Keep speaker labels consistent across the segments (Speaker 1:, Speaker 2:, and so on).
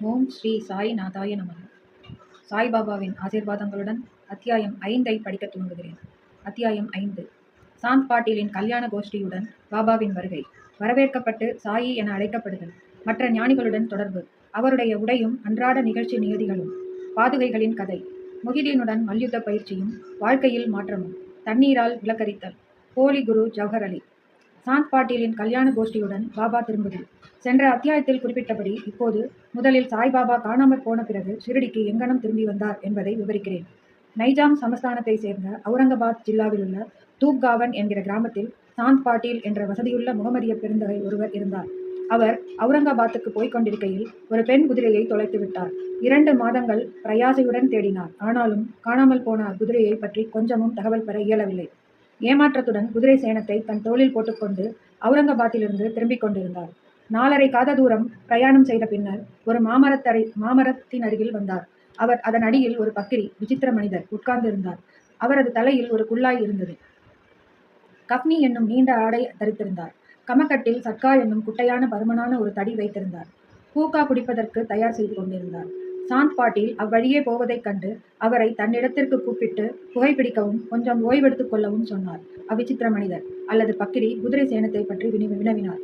Speaker 1: ஓம் ஸ்ரீ சாய் நாதாய நமக. சாய்பாபாவின் ஆசீர்வாதங்களுடன் அத்தியாயம் ஐந்தை படிக்க துவங்குகிறேன். அத்தியாயம் ஐந்து. சாந்த் பாட்டீலின் கல்யாண கோஷ்டியுடன் பாபாவின் வருகை. வரவேற்கப்பட்டு சாயி என அழைக்கப்படுதல். மற்ற ஞானிகளுடன் தொடர்பு. அவருடைய உடையும் அன்றாட நிகழ்ச்சி நியதிகளும். பாதுகைகளின் கதை. முகிதீனுடன் மல்யுத்த பயிற்சியும் வாழ்க்கையில் மாற்றமும். தண்ணீரால் விளக்கரித்தல். போலி குரு ஜவஹர் அலி. சாந்த் பாட்டீலின் கல்யாண கோஷ்டியுடன் பாபா திரும்புதல் சென்ற அத்தியாயத்தில் குறிப்பிட்டபடி இப்போது முதலில் சாய்பாபா காணாமற் போன பிறகு ஷிரடிக்கு எங்கனம் திரும்பி வந்தார் என்பதை விவரிக்கிறேன். நைஜாம் சமஸ்தானத்தை சேர்ந்த அவுரங்காபாத் ஜில்லாவில் உள்ள தூப்காவன் என்கிற கிராமத்தில் சாந்த் பாட்டீல் என்ற வசதியுள்ள முகமதிய பெருந்தகை ஒருவர் இருந்தார். அவர் அவுரங்காபாத்துக்கு போய்க் கொண்டிருக்கையில் ஒரு பெண் குதிரையை தொலைத்து விட்டார். இரண்டு மாதங்கள் பிரயாசையுடன் தேடினார். ஆனாலும் காணாமல் போன குதிரையை பற்றி கொஞ்சமும் தகவல் பெற இயலவில்லை. ஏமாற்றத்துடன் குதிரை சேணத்தை தன் தோளில் போட்டுக்கொண்டு அவுரங்காபாத்திலிருந்து திரும்பிக் கொண்டிருந்தார். நாலரை காத தூரம் பிரயாணம் செய்த பின்னர் ஒரு மாமரத்தரை மாமரத்தின் அருகில் வந்தார். அவர் அதன் அடியில் ஒரு பக்கிரி விசித்திர மனிதர் உட்கார்ந்திருந்தார். அவரது தலையில் ஒரு குல்லாய் இருந்தது. கப்னி என்னும் நீண்ட ஆடை தரித்திருந்தார். கமக்கட்டில் சட்கா என்னும் குட்டையான பருமனான ஒரு தடி வைத்திருந்தார். பூக்கா குடிப்பதற்கு தயார் செய்து கொண்டிருந்தார். சாந்த் பாட்டீல் அவ்வழியே போவதைக் கண்டு அவரை தன்னிடத்திற்கு கூப்பிட்டு புகைப்பிடிக்கவும் கொஞ்சம் ஓய்வெடுத்துக் கொள்ளவும் சொன்னார். அவ்விசித்திர மனிதர் அல்லது பக்கிரி குதிரை சேனத்தை பற்றி வினவி வினவினார்.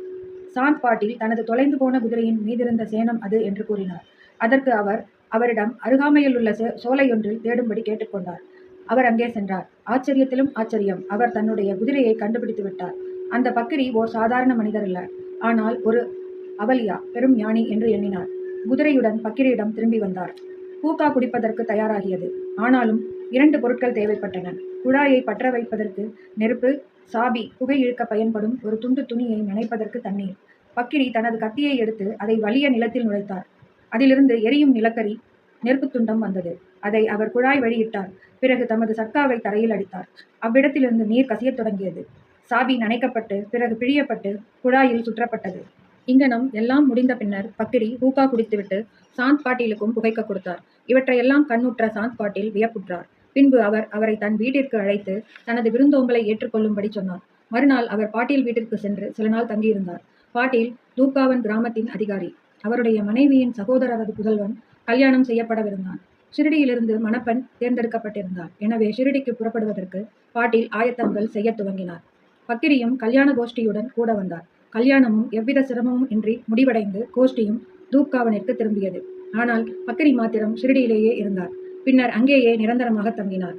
Speaker 1: சாந்த் பாட்டீல் தனது தொலைந்து போன குதிரையின் மீதிருந்த சேனம் அது என்று கூறினார். அதற்கு அவர் அவரிடம் அருகாமையில் உள்ள சோ சோலையொன்றில் தேடும்படி கேட்டுக்கொண்டார் அவர் அங்கே சென்றார். ஆச்சரியத்திலும் ஆச்சரியம். அவர் தன்னுடைய குதிரையை கண்டுபிடித்து விட்டார். அந்த பக்கிரி ஓர் சாதாரண மனிதர் அல்ல ஆனால் ஒரு அவலியா பெரும் ஞானி என்று எண்ணினார். குதிரையுடன் பக்கிரியிடம் திரும்பி வந்தார். பூக்கா குடிப்பதற்கு தயாராகியது. ஆனாலும் இரண்டு பொருட்கள் தேவைப்பட்டன. குழாயை பற்ற வைப்பதற்கு நெருப்பு சாபி புகை இழுக்க பயன்படும் ஒரு துண்டு துணியை நனைப்பதற்கு தண்ணீர். பக்கிரி தனது கத்தியை எடுத்து அதை வலிய நிலத்தில் நுழைத்தார். அதிலிருந்து எரியும் நிலக்கரி நெருப்புத் துண்டம் வந்தது. அதை அவர் குழாய் வழியிட்டார். பிறகு தமது சர்க்காவை தரையில் அடித்தார். அவ்விடத்திலிருந்து நீர் கசியத் தொடங்கியது. சாபி நனைக்கப்பட்டு பிறகு பிழியப்பட்டு குழாயில் சுற்றப்பட்டது. இங்கனம் எல்லாம் முடிந்த பின்னர் பக்கிரி ஹூக்கா குடித்துவிட்டு சாந்த் பாட்டீலுக்கும் புகைக்க கொடுத்தார். இவற்றையெல்லாம் கண்ணுற்ற சாந்த் பாட்டீல் வியப்புற்றார். பின்பு அவர் அவரை தன் வீட்டிற்கு அழைத்து தனது விருந்தோம்பலை ஏற்றுக்கொள்ளும்படி சொன்னார். மறுநாள் அவர் பாட்டீல் வீட்டிற்கு சென்று சில நாள் தங்கியிருந்தார். பாட்டீல் தூக்காவன் கிராமத்தின் அதிகாரி. அவருடைய மனைவியின் சகோதரரது புதல்வன் கல்யாணம் செய்யப்படவிருந்தான். ஷிரடியிலிருந்து மணப்பெண் தேர்ந்தெடுக்கப்பட்டிருந்தார் எனவே ஷிரடிக்கு புறப்படுவதற்கு பாட்டீல் ஆயத்தங்கள் செய்யத் துவங்கினார். பக்கிரியும் கல்யாண கோஷ்டியுடன் கூட வந்தார். கல்யாணமும் எவ்வித சிரமமும் இன்றி முடிவடைந்து கோஷ்டியும் தூப்காவனிற்கு திரும்பியது. ஆனால் பக்கரி மாத்திரம் ஷிரடியிலேயே இருந்தார். பின்னர் அங்கேயே நிரந்தரமாக தங்கினார்.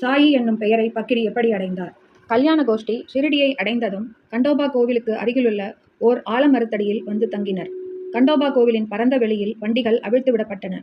Speaker 1: சாயி என்னும் பெயரை பக்கிரி எப்படி அடைந்தார்? கல்யாண கோஷ்டி ஷிரடியை அடைந்ததும் கண்டோபா கோவிலுக்கு அருகிலுள்ள ஓர் ஆலமரத்தடியில் வந்து தங்கினர். கண்டோபா கோவிலின் பரந்த வெளியில் வண்டிகள் அவிழ்த்து விடப்பட்டன.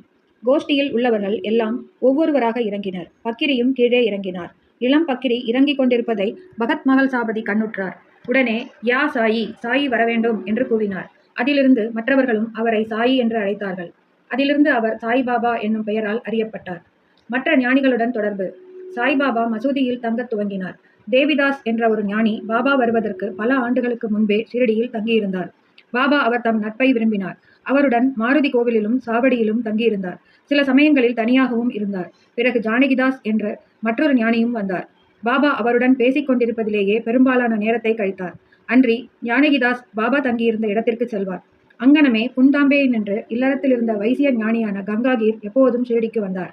Speaker 1: கோஷ்டியில் உள்ளவர்கள் எல்லாம் ஒவ்வொருவராக இறங்கினர். பக்கிரியும் கீழே இறங்கினார். இளம் பக்கிரி இறங்கிக் கொண்டிருப்பதை பகத் மகள் சாபதி கண்ணுற்றார். உடனே யா சாயி சாயி வரவேண்டும் என்று கூவினார். அதிலிருந்து மற்றவர்களும் அவரை சாயி என்று அழைத்தார்கள். அதிலிருந்து அவர் சாய்பாபா என்னும் பெயரால் அறியப்பட்டார். மற்ற ஞானிகளுடன் தொடர்பு. சாய்பாபா மசூதியில் தங்கத் துவங்கினார். தேவிதாஸ் என்ற ஒரு ஞானி பாபா வருவதற்கு பல ஆண்டுகளுக்கு முன்பே ஷிரடியில் தங்கியிருந்தார். பாபா அவர் தம் நட்பை விரும்பினார். அவருடன் மாருதி கோவிலிலும் சாவடியிலும் தங்கியிருந்தார். சில சமயங்களில் தனியாகவும் இருந்தார். பிறகு ஜானகிதாஸ் என்ற மற்றொரு ஞானியும் வந்தார். பாபா அவருடன் பேசிக் கொண்டிருப்பதிலேயே பெரும்பாலான நேரத்தை கழித்தார். அன்றி ஞானகிதாஸ் பாபா தங்கியிருந்த இடத்திற்கு செல்வார். அங்கனமே புன்தாம்பே நின்று இல்லறத்தில் இருந்த வைசிய ஞானியான கங்காகீர் எப்போதும் ஷிரடிக்கு வந்தார்.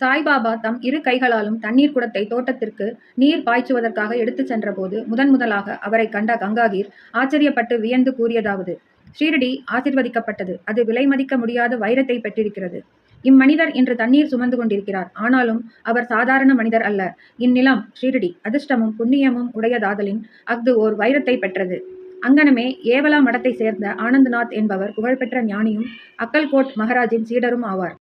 Speaker 1: சாய்பாபா தம் இரு கைகளாலும் தண்ணீர் குடத்தை தோட்டத்திற்கு நீர் பாய்ச்சுவதற்காக எடுத்துச் சென்றபோது முதன் முதலாக அவரை கண்ட கங்காகீர் ஆச்சரியப்பட்டு வியந்து கூறியதாவது ஷீரடி ஆசிர்வதிக்கப்பட்டது. அது விலை மதிக்க முடியாத வைரத்தை பெற்றிருக்கிறது. இம்மனிதர் இன்று தண்ணீர் சுமந்து கொண்டிருக்கிறார். ஆனாலும் அவர் சாதாரண மனிதர் அல்ல. இந்நிலம் ஷீரடி அதிர்ஷ்டமும் புண்ணியமும் உடையதாதலின் அஃது ஓர் வைரத்தை பெற்றது. அங்கனமே ஏவலா மடத்தை சேர்ந்த ஆனந்தநாத் என்பவர் புகழ்பெற்ற ஞானியும் அக்கல்கோட் மகராஜின் சீடரும் ஆவார்.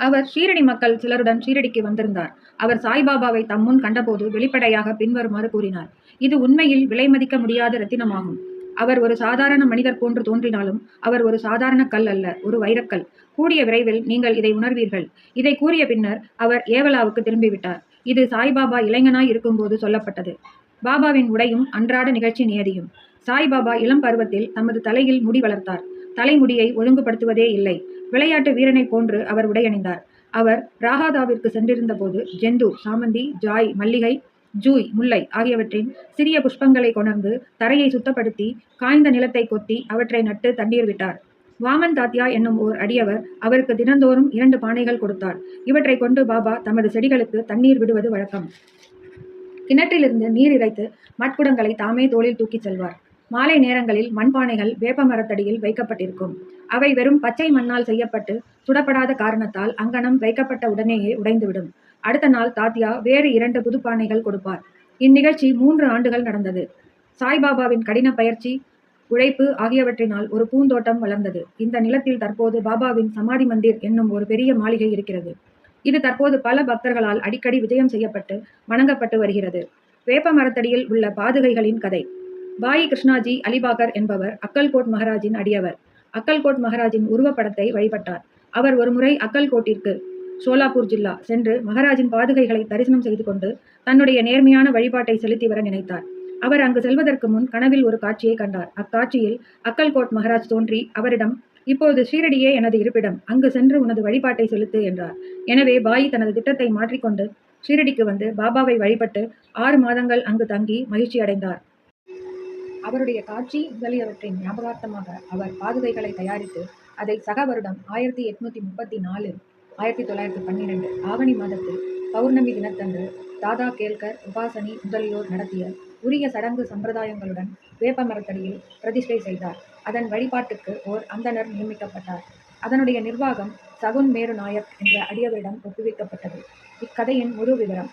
Speaker 1: அவர் ஷீரடி மக்கள் சிலருடன் ஷீரடிக்கு வந்திருந்தார். அவர் சாய்பாபாவை தம்முன் கண்டபோது வெளிப்படையாக பின்வருமாறு கூறினார். இது உண்மையில் விலை மதிக்க முடியாத ரத்தினமாகும். அவர் ஒரு சாதாரண மனிதர் போன்று தோன்றினாலும் அவர் ஒரு சாதாரண கல் அல்ல ஒரு வைரக்கல். கூடிய விரைவில் நீங்கள் இதை உணர்வீர்கள். இதை கூறிய பின்னர் அவர் ஏவலாவுக்கு திரும்பிவிட்டார். இது சாய்பாபா இளைஞனாய் இருக்கும்போது சொல்லப்பட்டது. பாபாவின் உடையும் அன்றாட நிகழ்ச்சி நியதியும். சாய்பாபா இளம் பருவத்தில் தமது தலையில் முடி வளர்த்தார். தலைமுடியை ஒழுங்குபடுத்துவதே இல்லை. விளையாட்டு வீரனைப் போன்று அவர் உடையணிந்தார். அவர் ராகாதாவிற்கு சென்றிருந்த போது ஜெந்து சாமந்தி ஜாய் மல்லிகை ஜூய் முல்லை ஆகியவற்றின் சிறிய புஷ்பங்களை கொணர்ந்து தரையை சுத்தப்படுத்தி காய்ந்த நிலத்தை கொத்தி அவற்றை நட்டு தண்ணீர் விட்டார். வாமன் தாத்யா என்னும் ஓர் அடியவர் அவருக்கு தினந்தோறும் இரண்டு பானைகள் கொடுத்தார். இவற்றை கொண்டு பாபா தமது செடிகளுக்கு தண்ணீர் விடுவது வழக்கம். கிணற்றிலிருந்து நீர் இறைத்து மட்குடங்களை தாமே தோளில் தூக்கிச் செல்வார். மாலை நேரங்களில் மண்பானைகள் வேப்ப மரத்தடியில் வைக்கப்பட்டிருக்கும். அவை வெறும் பச்சை மண்ணால் செய்யப்பட்டு சுடப்படாத காரணத்தால் அங்கனம் வைக்கப்பட்ட உடனேயே உடைந்துவிடும். அடுத்த நாள் தாத்தியா வேறு இரண்டு புதுப்பானைகள் கொடுப்பார். இந்நிகழ்ச்சி மூன்று ஆண்டுகள் நடந்தது. சாய்பாபாவின் கடின பயிற்சி உழைப்பு ஆகியவற்றினால் ஒரு பூந்தோட்டம் வளர்ந்தது. இந்த நிலத்தில் தற்போது பாபாவின் சமாதி மந்திர் என்னும் ஒரு பெரிய மாளிகை இருக்கிறது. இது தற்போது பல பக்தர்களால் அடிக்கடி விஜயம் செய்யப்பட்டு வணங்கப்பட்டு வருகிறது. வேப்ப மரத்தடியில் உள்ள பாதுகைகளின் கதை. பாயி கிருஷ்ணாஜி அலிபாகர் என்பவர் அக்கல்கோட் மகராஜின் அடியவர். அக்கல்கோட் மகராஜின் உருவப்படத்தை வழிபட்டார். அவர் ஒருமுறை அக்கல்கோட்டிற்கு சோலாப்பூர் ஜில்லா சென்று மகாராஜின் பாதுகைகளை தரிசனம் செய்து கொண்டு தன்னுடைய நேர்மையான வழிபாட்டை செலுத்தி வர நினைத்தார். அவர் அங்கு செல்வதற்கு முன் கனவில் ஒரு காட்சியை கண்டார். அக்காட்சியில் அக்கல்கோட் மகாராஜ் தோன்றி அவரிடம் இப்போது ஸ்ரீரடியே எனது இருப்பிடம் அங்கு சென்று உனது வழிபாட்டை செலுத்து என்றார். எனவே பாயி தனது திட்டத்தை மாற்றிக்கொண்டு ஷீரடிக்கு வந்து பாபாவை வழிபட்டு ஆறு மாதங்கள் அங்கு தங்கி மகிழ்ச்சி அடைந்தார். அவருடைய காட்சி முதலியவற்றின் ஞாபகார்த்தமாக அவர் பாதுகைகளை தயாரித்து அதை சக வருடம் ஆயிரத்தி எட்நூத்தி முப்பத்தி நாலு ஆயிரத்தி தொள்ளாயிரத்தி பன்னிரெண்டு ஆவணி மாதத்தில் பௌர்ணமி தினத்தன்று தாதா கேல்கர் உபாசனி முதலியோர் நடத்திய உரிய சடங்கு சம்பிரதாயங்களுடன் வேப்ப மரத்தடியில் பிரதிஷ்டை செய்தார். அதன் வழிபாட்டுக்கு ஓர் அந்தணர் நியமிக்கப்பட்டார். அதனுடைய நிர்வாகம் சகுன் மேரு நாயக் என்ற அடியவரிடம் ஒப்புவிக்கப்பட்டது. இக்கதையின் முழு விவரம்.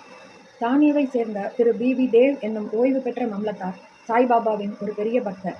Speaker 1: தானியவை சேர்ந்த திரு பி வி தேவ் என்னும் ஓய்வு பெற்ற மம்லத்தார் சாய்பாபாவின் ஒரு பெரிய பக்தர்.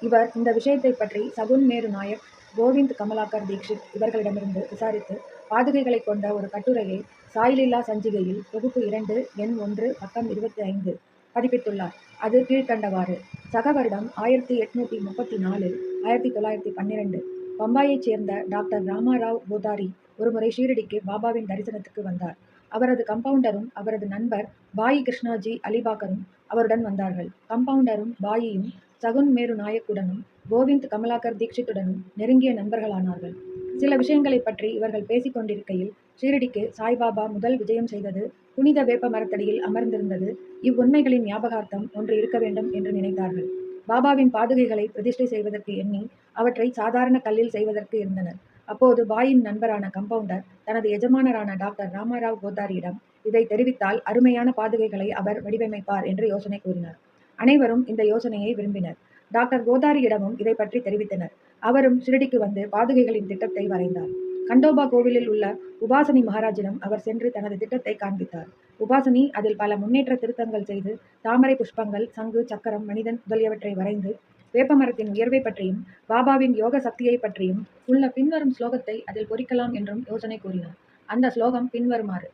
Speaker 1: இவர் இந்த விஷயத்தை பற்றி சகுன் மேரு நாயக் கோவிந்த் கமலாக்கர் தீக்ஷித் இவர்களிடமிருந்து விசாரித்து பாதுகைகளை கொண்ட ஒரு கட்டுரையை சாயிலில்லா சஞ்சிகையில் தொகுப்பு இரண்டு எண் ஒன்று பக்கம் இருபத்தி ஐந்து பதிப்பித்துள்ளார். அது கீழ்க்கண்டவாறு. சக வருடம் ஆயிரத்தி எட்நூத்தி முப்பத்தி நாலில் ஆயிரத்தி தொள்ளாயிரத்தி பன்னிரெண்டு பம்பாயைச் சேர்ந்த டாக்டர் ராமாராவ் கோதாரி ஒருமுறை ஷீரடிக்கு பாபாவின் தரிசனத்துக்கு வந்தார். அவரது கம்பவுண்டரும் அவரது நண்பர் பாயி கிருஷ்ணாஜி அலிபாக்கரும் அவருடன் வந்தார்கள். கம்பவுண்டரும் பாயியும் சகுன் மேரு நாயக்குடனும் கோவிந்த் கமலாக்கர் தீக்ஷித்துடனும் நெருங்கிய நண்பர்களானார்கள். சில விஷயங்களை பற்றி இவர்கள் பேசிக் கொண்டிருக்கையில் ஷீரடிக்கு சாய்பாபா முதல் விஜயம் செய்தது புனித வேப்ப மரத்தடியில் அமர்ந்திருந்தது. இவ்வுண்மைகளின் ஞாபகார்த்தம் ஒன்று இருக்க வேண்டும் என்று நினைத்தார்கள். பாபாவின் பாதுகைகளை பிரதிஷ்டை செய்வதற்கு எண்ணி அவற்றை சாதாரண கல்லில் செய்வதற்கு இருந்தனர். அப்போது பாயின் நண்பரான கம்பவுண்டர் தனது எஜமானரான டாக்டர் ராமாராவ் கோத்தாரியிடம் இதை தெரிவித்தால் அருமையான பாதுகைகளை அவர் வடிவமைப்பார் என்று யோசனை கூறினார். அனைவரும் இந்த யோசனையை விரும்பினர். டாக்டர் கோதாரியிடமும் இதை பற்றி தெரிவித்தனர். அவரும் சிறடிக்கு வந்து பாதுகைகளின் திட்டத்தை வரைந்தார். கண்டோபா கோவிலில் உள்ள உபாசனி மகாராஜிடம் அவர் சென்று தனது திட்டத்தை காண்பித்தார். உபாசனி அதில் பல முன்னேற்ற திருத்தங்கள் செய்து தாமரை புஷ்பங்கள் சங்கு சக்கரம் மனிதன் முதலியவற்றை வரைந்து வேப்பமரத்தின் உயர்வை பற்றியும் பாபாவின் யோக சக்தியை பற்றியும் உள்ள பின்வரும் ஸ்லோகத்தை அதில் பொறிக்கலாம் என்றும் யோசனை கூறினார். அந்த ஸ்லோகம் பின்வருமாறு.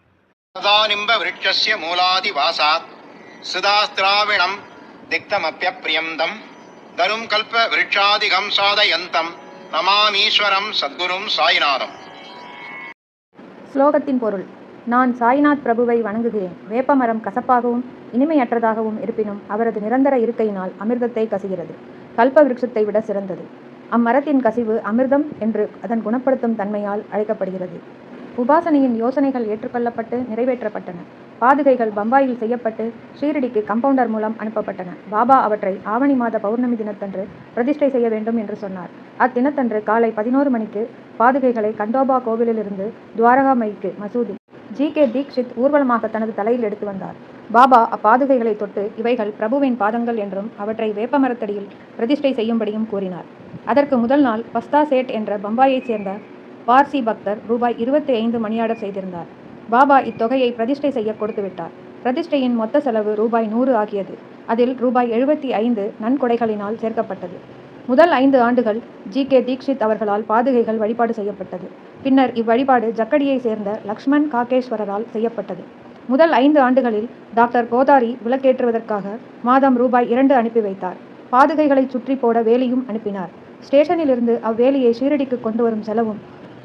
Speaker 2: சதானிம்ப விருட்சஸ்ய மூலாதி வாசாத் சுதாஸ்திராவிணம் திக்தமப்பியப்பிரியந்தம் தரும் கல்ப விருட்சாதிகம் சாதயந்தம். நமாமீஸ்வரம் சத்குரும் சாய்நாதம்.
Speaker 1: ஸ்லோகத்தின் பொருள் நான் சாய்நாத் பிரபுவை வணங்குகிறேன். வேப்பமரம் கசப்பாகவும் இனிமையற்றதாகவும் இருப்பினும் அவரது நிரந்தர இருக்கையினால் அமிர்தத்தை கசுகிறது. கல்ப விருட்சத்தை விட சிறந்தது. அம்மரத்தின் கசிவு அமிர்தம் என்று அதன் குணப்படுத்தும் தன்மையால் அழைக்கப்படுகிறது. உபாசனையின் யோசனைகள் ஏற்றுக்கொள்ளப்பட்டு நிறைவேற்றப்பட்டன. பாதுகைகள் பம்பாயில் செய்யப்பட்டு ஷீரடிக்கு கம்பவுண்டர் மூலம் அனுப்பப்பட்டன. பாபா அவற்றை ஆவணி மாத பௌர்ணமி தினத்தன்று பிரதிஷ்டை செய்ய வேண்டும் என்று சொன்னார். அத்தினத்தன்று காலை பதினோரு மணிக்கு பாதுகைகளை கண்டோபா கோவிலிலிருந்து துவாரகாமைக்கு மசூதி. ஜி. கே. தீக்ஷித் ஊர்வலமாக தனது தலையில் எடுத்து வந்தார். பாபா அப்பாதுகைகளை தொட்டு இவைகள் பிரபுவின் பாதங்கள் என்றும் அவற்றை வேப்பமரத்தடியில் பிரதிஷ்டை செய்யும்படியும் கூறினார். அதற்கு முதல் நாள் பஸ்தா சேட் என்ற பம்பாயைச் சேர்ந்த பார்சி பக்தர் ரூபாய் இருபத்தி ஐந்து மணியாடர் செய்திருந்தார். பாபா இத்தொகையை பிரதிஷ்டை செய்ய கொடுத்து விட்டார். பிரதிஷ்டையின் மொத்த செலவு ரூபாய் நூறு ஆகியது. அதில் ரூபாய் எழுபத்தி ஐந்து நன்கொடைகளினால் சேர்க்கப்பட்டது. முதல் ஐந்து ஆண்டுகள் ஜி. கே. தீக்ஷித் அவர்களால் பாதுகைகள் வழிபாடு செய்யப்பட்டது. பின்னர் இவ்வழிபாடு ஜக்கடியை சேர்ந்த லக்ஷ்மண் காகேஸ்வரரால் செய்யப்பட்டது. முதல் ஐந்து ஆண்டுகளில் டாக்டர் கோதாரி விளக்கேற்றுவதற்காக மாதம் ரூபாய் இரண்டு அனுப்பி வைத்தார். பாதுகைகளை சுற்றி போட வேலியும் அனுப்பினார். ஸ்டேஷனிலிருந்து அவ்வேலியை ஷீரடிக்கு கொண்டு வரும் செலவும்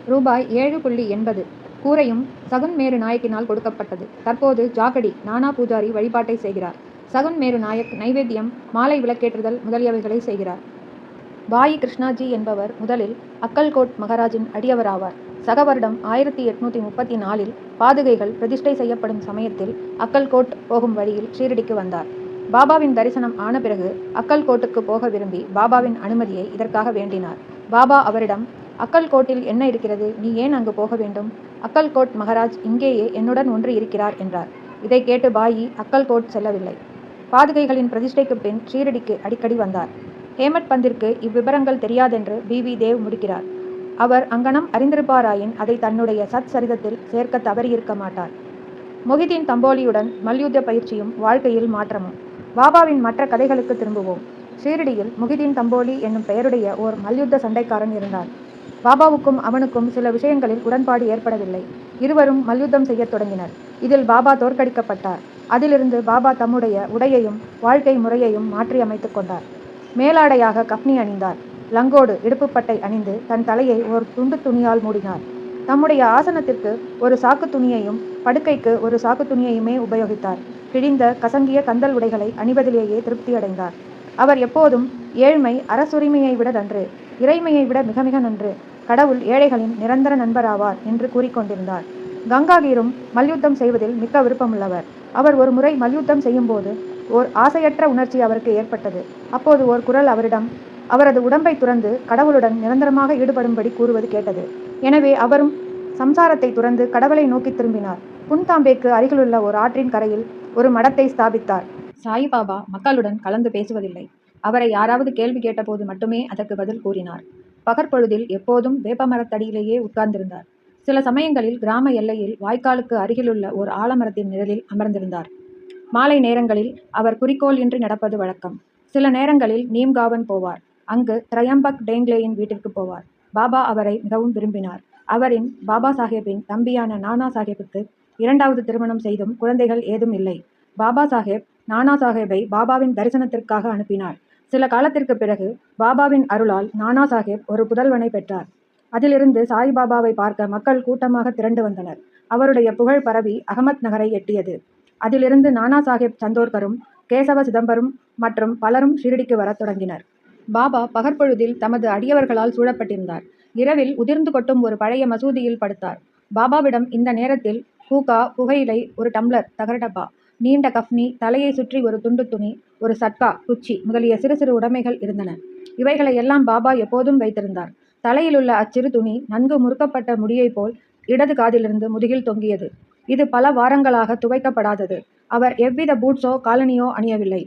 Speaker 1: ரூபாய் ஏழு புள்ளி எண்பது கூரையும் சகுன் மேரு நாயக்கினால் கொடுக்கப்பட்டது. தற்போது ஜாகடி நானா பூஜாரி வழிபாட்டை செய்கிறார். சகுன் மேரு நாயக் நைவேத்தியம் மாலை விளக்கேற்றுதல் முதலியவைகளை செய்கிறார். பாயி கிருஷ்ணாஜி என்பவர் முதலில் அக்கல்கோட் மகாராஜின் அடியவராவார். சக வருடம் ஆயிரத்தி எட்நூத்தி முப்பத்தி நாலில் பாதுகைகள் பிரதிஷ்டை செய்யப்படும் சமயத்தில் அக்கல்கோட் போகும் வழியில் ஷீரடிக்கு வந்தார். பாபாவின் தரிசனம் ஆன பிறகு அக்கல்கோட்டுக்கு போக விரும்பி பாபாவின் அனுமதியை இதற்காக வேண்டினார். பாபா அவரிடம் அக்கல்கோட்டில் என்ன இருக்கிறது? நீ ஏன் அங்கு போக வேண்டும்? அக்கல்கோட் மகாராஜ் இங்கேயே என்னுடன் ஒன்று இருக்கிறார் என்றார். இதை கேட்டு பாயி அக்கல்கோட் செல்லவில்லை. பாதுகைகளின் பிரதிஷ்டைக்கு பின் ஷீரடிக்கு அடிக்கடி வந்தார். ஹேமட் பந்திற்கு இவ்விபரங்கள் தெரியாதென்று பி. வி. தேவ் முடிக்கிறார். அவர் அங்கனம் அறிந்திருப்பாராயின் அதை தன்னுடைய சத் சரிதத்தில் சேர்க்க தவறியிருக்க மாட்டார். மொஹிதீன் தம்போலியுடன் மல்யுத்த பயிற்சியும் வாழ்க்கையில் மாற்றமும். பாபாவின் மற்ற கதைகளுக்கு திரும்புவோம். ஷீரடியில் முகிதீன் தம்போலி என்னும் பெயருடைய ஓர் மல்யுத்த சண்டைக்காரன் இருந்தான். பாபாவுக்கும் அவனுக்கும் சில விஷயங்களில் உடன்பாடு ஏற்படவில்லை. இருவரும் மல்யுத்தம் செய்யத் தொடங்கினர். இதில் பாபா தோற்கடிக்கப்பட்டார். அதிலிருந்து பாபா தம்முடைய உடையையும் வாழ்க்கை முறையையும் மாற்றி அமைத்துக் கொண்டார். மேலாடையாக கப்னி அணிந்தார். லங்கோடு இடுப்புப்பட்டை அணிந்து தன் தலையை ஒரு துண்டு துணியால் மூடினார். தம்முடைய ஆசனத்திற்கு ஒரு சாக்கு துணியையும் படுக்கைக்கு ஒரு சாக்கு துணியையுமே உபயோகித்தார். கிழிந்த கசங்கிய கந்தல் உடைகளை அணிவதிலேயே திருப்தியடைந்தார் அவர் எப்போதும் ஏழ்மை அரசுரிமையை விட நன்று இறைமையை விட மிக மிக நன்று கடவுள் ஏழைகளின் நிரந்தர நண்பராவார் என்று கூறிக்கொண்டிருந்தார். கங்காகீரும் மல்யுத்தம் செய்வதில் மிக்க விருப்பமுள்ளவர். அவர் ஒரு முறை மல்யுத்தம் செய்யும்போது ஓர் ஆசையற்ற உணர்ச்சி அவருக்கு ஏற்பட்டது. அப்போது ஓர் குரல் அவரிடம் அவரது உடம்பை துறந்து கடவுளுடன் நிரந்தரமாக ஈடுபடும்படி கூறுவது கேட்டது. எனவே அவரும் சம்சாரத்தை துறந்து கடவுளை நோக்கி திரும்பினார். புன்தாம்பேக்கு அருகிலுள்ள ஒரு ஆற்றின் கரையில் ஒரு மடத்தை ஸ்தாபித்தார். சாய்பாபா மக்களுடன் கலந்து பேசுவதில்லை. அவரை யாராவது கேள்வி கேட்டபோது மட்டுமே அதற்கு பதில் கூறினார். பகற்பொழுதில் எப்போதும் வேப்பமரத்தடியிலேயே உட்கார்ந்திருந்தார். சில சமயங்களில் கிராம எல்லையில் வாய்க்காலுக்கு அருகிலுள்ள ஒரு ஆலமரத்தின் நிழலில் அமர்ந்திருந்தார். மாலை நேரங்களில் அவர் குறிக்கோள் இன்றி நடப்பது வழக்கம். சில நேரங்களில் நீம்காவன் போவார். அங்கு திரையம்பக் டேங்லேயின் வீட்டிற்கு போவார். பாபா அவரை மிகவும் விரும்பினார். அவரின் பாபா சாஹேப்பின் தம்பியான நானா சாஹேப்புக்கு இரண்டாவது திருமணம் செய்தும் குழந்தைகள் ஏதும் இல்லை. பாபா சாஹேப் நானா சாஹேப்பை பாபாவின் தரிசனத்திற்காக அனுப்பினார். சில காலத்திற்கு பிறகு பாபாவின் அருளால் நானா சாஹேப் ஒரு புதல்வனை பெற்றார். அதிலிருந்து சாய்பாபாவை பார்க்க மக்கள் கூட்டமாக திரண்டு வந்தனர். அவருடைய புகழ் பரவி அகமத் நகரை எட்டியது. அதிலிருந்து நானா சாஹேப் சந்தோர்கரும் கேசவ சிதம்பரம் மற்றும் பலரும் ஷிரடிக்கு வரத் தொடங்கினர். பாபா பகற்பொழுதில் தமது அடியவர்களால் சூழப்பட்டிருந்தார். இரவில் உதிர்ந்து கொட்டும் ஒரு பழைய மசூதியில் படுத்தார். பாபாவிடம் இந்த நேரத்தில் ஹூகா புகையிலை ஒரு டம்ளர் தகரடப்பா நீண்ட கஃப்னி தலையை சுற்றி ஒரு துண்டு துணி ஒரு சட்கா குச்சி முதலிய சிறு சிறு உடைமைகள் இருந்தன. இவைகளை எல்லாம் பாபா எப்போதும் வைத்திருந்தார். தலையிலுள்ள அச்சிறு துணி நன்கு முறுக்கப்பட்ட முடியைப் போல் இடது காதிலிருந்து முதுகில் தொங்கியது. இது பல வாரங்களாக துவைக்கப்படாதது. அவர் எவ்வித பூட்ஸோ காலனியோ அணியவில்லை.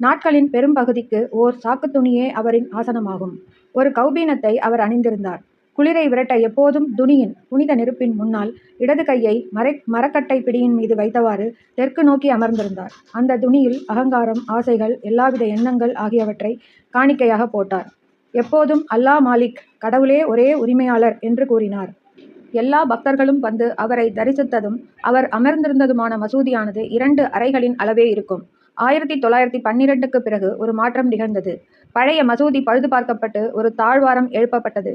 Speaker 1: நாட்களின் பெரும்பகுதிக்கு ஓர் சாக்கு துணியே அவரின் ஆசனமாகும். ஒரு கௌபீனத்தை அவர் அணிந்திருந்தார். குளிரை விரட்ட எப்போதும் துணியின் புனித நெருப்பின் முன்னால் இடது கையை மரை மரக்கட்டை பிடியின் மீது வைத்தவாறு தெற்கு நோக்கி அமர்ந்திருந்தார். அந்த துணியில் அகங்காரம் ஆசைகள் எல்லாவித எண்ணங்கள் ஆகியவற்றை காணிக்கையாக போட்டார். எப்போதும் அல்லாஹ் மாலிக் கடவுளே ஒரே உரிமையாளர் என்று கூறினார். எல்லா பக்தர்களும் வந்து அவரை தரிசித்ததும் அவர் அமர்ந்திருந்ததுமான மசூதியானது இரண்டு அறைகளின் அளவே இருக்கும். ஆயிரத்தி தொள்ளாயிரத்தி பன்னிரெண்டுக்கு பிறகு ஒரு மாற்றம் நிகழ்ந்தது. பழைய மசூதி பழுது பார்க்கப்பட்டு ஒரு தாழ்வாரம் எழுப்பப்பட்டது.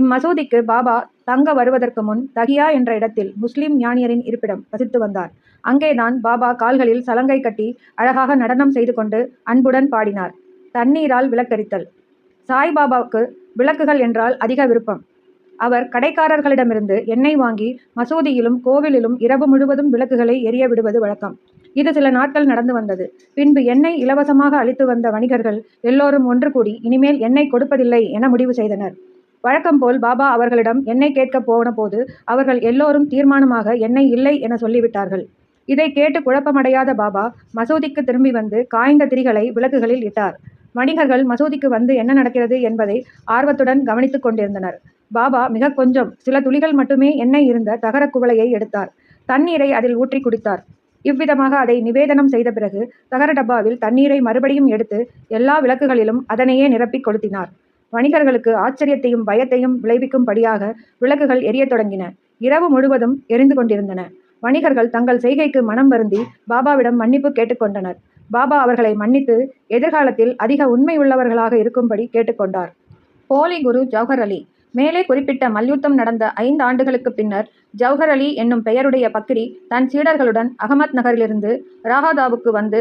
Speaker 1: இம்மசூதிக்கு பாபா தங்க வருவதற்கு முன் தகியா என்ற இடத்தில் முஸ்லிம் ஞானியரின் இருப்பிடம் வசித்து வந்தார். அங்கேதான் பாபா கால்களில் சலங்கை கட்டி அழகாக நடனம் செய்து கொண்டு அன்புடன் பாடினார். தண்ணீரால் விளக்கரித்தல். சாய்பாபாவுக்கு விளக்குகள் என்றால் அதிக விருப்பம். அவர் கடைக்காரர்களிடமிருந்து எண்ணெய் வாங்கி மசூதியிலும் கோவிலிலும் இரவு முழுவதும் விளக்குகளை எரிய விடுவது வழக்கம். இது சில நாட்கள் நடந்து வந்தது. பின்பு எண்ணெய் இலவசமாக அளித்து வந்த வணிகர்கள் எல்லோரும் ஒன்று கூடி இனிமேல் எண்ணெய் கொடுப்பதில்லை என முடிவு செய்தனர். வழக்கம் போல் பாபா அவர்களிடம் என்னை கேட்கப் போன போது அவர்கள் எல்லோரும் தீர்மானமாக என்னை இல்லை என சொல்லிவிட்டார்கள். இதை கேட்டு குழப்பமடையாத பாபா மசூதிக்கு திரும்பி வந்து காய்ந்த திரிகளை விளக்குகளில் இட்டார். வணிகர்கள் மசூதிக்கு வந்து என்ன நடக்கிறது என்பதை ஆர்வத்துடன் கவனித்துக் கொண்டிருந்தனர். பாபா மிக கொஞ்சம் சில துளிகள் மட்டுமே எண்ணெய் இருந்த தகர குவளையை எடுத்தார். தண்ணீரை அதில் ஊற்றி குடித்தார். இவ்விதமாக அதை நிவேதனம் செய்த பிறகு தகர டப்பாவில் தண்ணீரை மறுபடியும் எடுத்து எல்லா விளக்குகளிலும் அதனையே நிரப்பிக் கொளுத்தினார். வணிகர்களுக்கு ஆச்சரியத்தையும் பயத்தையும் விளைவிக்கும்படியாக விளக்குகள் எரியத் தொடங்கின. இரவு முழுவதும் எரிந்து கொண்டிருந்தன. வணிகர்கள் தங்கள் செய்கைக்கு மனம் வருந்தி பாபாவிடம் மன்னிப்பு கேட்டுக்கொண்டனர் பாபா அவர்களை மன்னித்து எதிர்காலத்தில் அதிக உண்மை உள்ளவர்களாக இருக்கும்படி கேட்டுக்கொண்டார் போலி குரு ஜவஹர் அலி. மேலே குறிப்பிட்ட மல்யுத்தம் நடந்த ஐந்து ஆண்டுகளுக்கு பின்னர் ஜவஹர் அலி என்னும் பெயருடைய பக்கிரி தன் சீடர்களுடன் அகமத் நகரிலிருந்து ராகாதாவுக்கு வந்து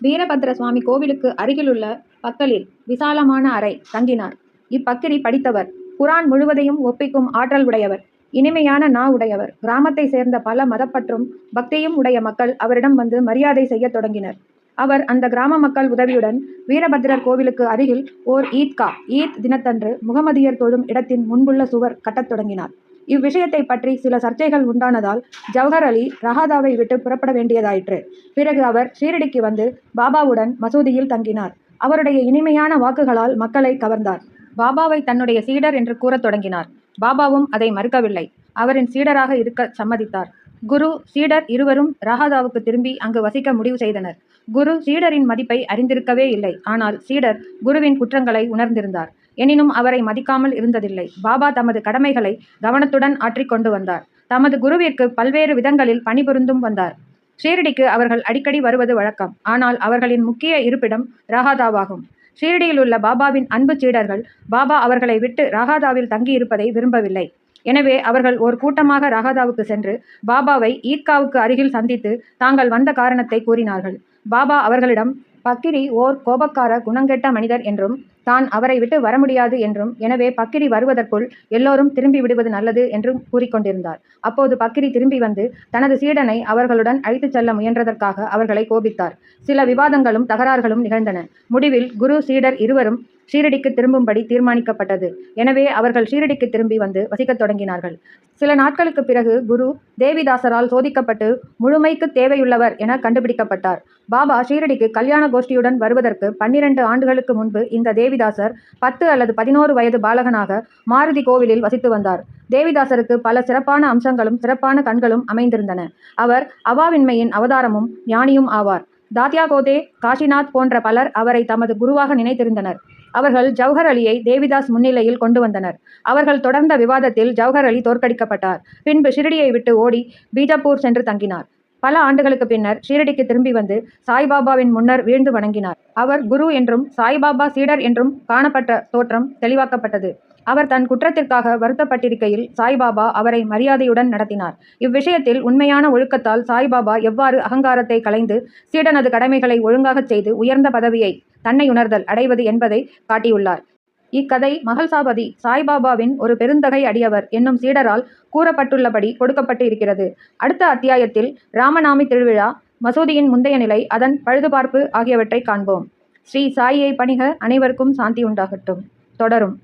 Speaker 1: வீரபத்ர சுவாமி கோவிலுக்கு அருகிலுள்ள பக்கலில் விசாலமான அறை தங்கினார் இப்பக்கிரி படித்தவர் குரான் முழுவதையும் ஒப்பிக்கும் ஆற்றல் உடையவர் இனிமையான நா உடையவர். கிராமத்தை சேர்ந்த பல மதப்பற்றும் பக்தியும் உடைய மக்கள் அவரிடம் வந்து மரியாதை செய்யத் தொடங்கினர். அவர் அந்த கிராம மக்கள் உதவியுடன் வீரபத்திரர் கோவிலுக்கு அருகில் ஓர் ஈத்கா ஈத் தினத்தன்று முகமதியர் தொழும் இடத்தின் முன்புள்ள சுவர் கட்டத் தொடங்கினார். இவ்விஷயத்தை பற்றி சில சர்ச்சைகள் உண்டானதால் ஜவஹர் அலி ரஹாதாவை விட்டு புறப்பட வேண்டியதாயிற்று. பிறகு அவர் ஷீரடிக்கு வந்து பாபாவுடன் மசூதியில் தங்கினார். அவருடைய இனிமையான வாக்குகளால் மக்களை கவர்ந்தார். பாபாவை தன்னுடைய சீடர் என்று கூறத் தொடங்கினார். பாபாவும் அதை மறுக்கவில்லை. அவரின் சீடராக இருக்க சம்மதித்தார். குரு சீடர் இருவரும் ராகாதாவுக்கு திரும்பி அங்கு வசிக்க முடிவு செய்தனர். குரு சீடரின் மதிப்பை அறிந்திருக்கவே இல்லை. ஆனால் சீடர் குருவின் குற்றங்களை உணர்ந்திருந்தார். எனினும் அவரை மதிக்காமல் இருந்ததில்லை. பாபா தமது கடமைகளை கவனத்துடன் ஆற்றிக்கொண்டு வந்தார். தமது குருவிற்கு பல்வேறு விதங்களில் பணிபுரிந்தும் வந்தார். ஷீரடிக்கு அவர்கள் அடிக்கடி வருவது வழக்கம். ஆனால் அவர்களின் முக்கிய இருப்பிடம் ராகாதாவாகும். ஷீரடியில் உள்ள பாபாவின் அன்பு சீடர்கள் பாபா அவர்களை விட்டு ராகாதாவில் தங்கியிருப்பதை விரும்பவில்லை. எனவே அவர்கள் ஒரு கூட்டமாக ராகாதாவுக்கு சென்று பாபாவை ஈத்காவுக்கு அருகில் சந்தித்து தாங்கள் வந்த காரணத்தை கூறினார்கள். பாபா அவர்களிடம் பக்கிரி ஓர் கோபக்கார குணங்கெட்ட மனிதர் என்றும் தான் அவரை விட்டு வர முடியாது என்றும் எனவே பக்கிரி வருவதற்குள் எல்லோரும் திரும்பி விடுவது நல்லது என்றும் கூறிக்கொண்டிருந்தார். அப்போது பக்கிரி திரும்பி வந்து தனது சீடனை அவர்களுடன் அழைத்துச் செல்ல முயன்றதற்காக அவர்களை கோபித்தார். சில விவாதங்களும் தகராறுகளும் நிகழ்ந்தன. முடிவில் குரு சீடர் இருவரும் ஷீரடிக்கு திரும்பும்படி தீர்மானிக்கப்பட்டது. எனவே அவர்கள் ஷீரடிக்கு திரும்பி வந்து வசிக்கத் தொடங்கினார்கள். சில நாட்களுக்கு பிறகு குரு தேவிதாசரால் சோதிக்கப்பட்டு முழுமைக்கு தேவையுள்ளவர் என கண்டுபிடிக்கப்பட்டார். பாபா ஷீரடிக்கு கல்யாண கோஷ்டியுடன் வருவதற்கு பன்னிரண்டு ஆண்டுகளுக்கு முன்பு இந்த தேவி தேவிதாசர் பத்து அல்லது பதினோரு வயது பாலகனாக மாருதி கோவிலில் வசித்து வந்தார். தேவிதாசருக்கு பல சிறப்பான அம்சங்களும் சிறப்பான கண்களும் அமைந்திருந்தன. அவர் அவாவின்மையின் அவதாரமும் ஞானியும் ஆவார். தாத்யா கோதே காஷிநாத் போன்ற பலர் அவரை தமது குருவாக நினைத்திருந்தனர். அவர்கள் ஜவஹர் அலியை தேவிதாஸ் முன்னிலையில் கொண்டு வந்தனர். அவர்கள் தொடர்ந்த விவாதத்தில் ஜவஹர் அலி தோற்கடிக்கப்பட்டார். பின்பு ஷிரடியை விட்டு ஓடி பீஜப்பூர் சென்று தங்கினார். பல ஆண்டுகளுக்கு பின்னர் ஷீரடிக்கு திரும்பி வந்து சாய்பாபாவின் முன்னர் வீழ்ந்து வணங்கினார். அவர் குரு என்றும் சாய்பாபா சீடர் என்றும் காணப்பட்ட தோற்றம் தெளிவாக்கப்பட்டது. அவர் தன் குற்றத்திற்காக வருத்தப்பட்டிருக்கையில் சாய்பாபா அவரை மரியாதையுடன் நடத்தினார். இவ்விஷயத்தில் உண்மையான ஒழுக்கத்தால் சாய்பாபா எவ்வாறு அகங்காரத்தை கலைந்து சீடனது கடமைகளை ஒழுங்காகச் செய்து உயர்ந்த பதவியை தன்னை உணர்தல் அடைவது என்பதை காட்டியுள்ளார். இக்கதை மகள்சாபதி சாய்பாபாவின் ஒரு பெருந்தகை அடியவர் என்னும் சீடரால் கூறப்பட்டுள்ளபடி கொடுக்கப்பட்டு இருக்கிறது அடுத்த அத்தியாயத்தில் ராமநாமி திருவிழா மசூதியின் முந்தைய நிலை அதன் பழுதுபார்ப்பு ஆகியவற்றை காண்போம். ஸ்ரீ சாயியை பணிக அனைவருக்கும் சாந்தி உண்டாகட்டும். தொடரும்.